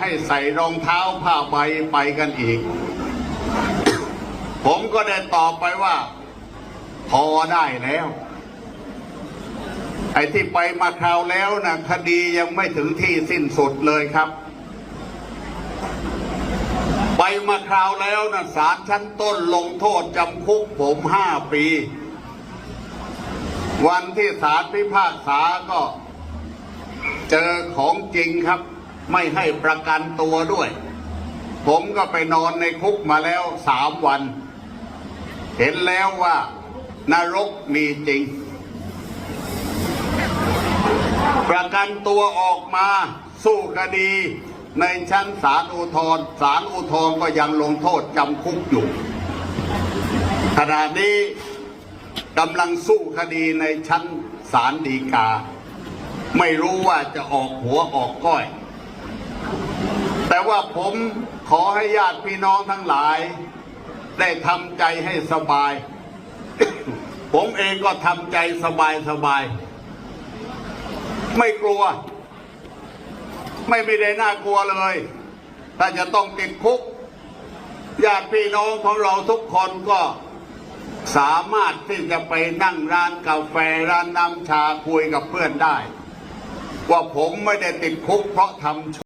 ให้ใส่รองเท้าผ้าใบไปกันอีก ผมก็ได้ตอบไปว่า พอได้แล้ว ไอ้ที่ไปมาคราวแล้วนะคดียังไม่ถึงที่สิ้นสุดเลยครับ ไปมาคราวแล้วนะศาลชั้นต้นลงโทษจำคุกผมห้าปี วันที่ศาลพิพากษาก็เจอของจริงครับ ไม่ให้ประกันตัวด้วย ผมก็ไปนอนในคุกมาแล้วสามวัน เห็นแล้วว่านรกมีจริง ประกันตัวออกมาสู้คดีในชั้นศาลอุทธรณ์ศาลอุทธรณ์ก็ยังลงโทษจำคุกอยู่ ขณะนี้กำลังสู้คดีในชั้นศาลฎีกา ไม่รู้ว่าจะออกหัวออกก้อย แต่ว่าผมขอให้ญาติพี่น้องทั้งหลาย ได้ทำใจให้สบาย ผมเองก็ทำใจสบายสบาย ไม่กลัว ไม่ไม่ได้น่ากลัวเลย ถ้าจะต้องติดคุกญาติพี่น้องของเราทุกคนก็สามารถที่จะไปนั่งร้านกาแฟร้านน้ำชาคุยกับเพื่อนได้ ว่าผมไม่ได้ติดคุกเพราะทำ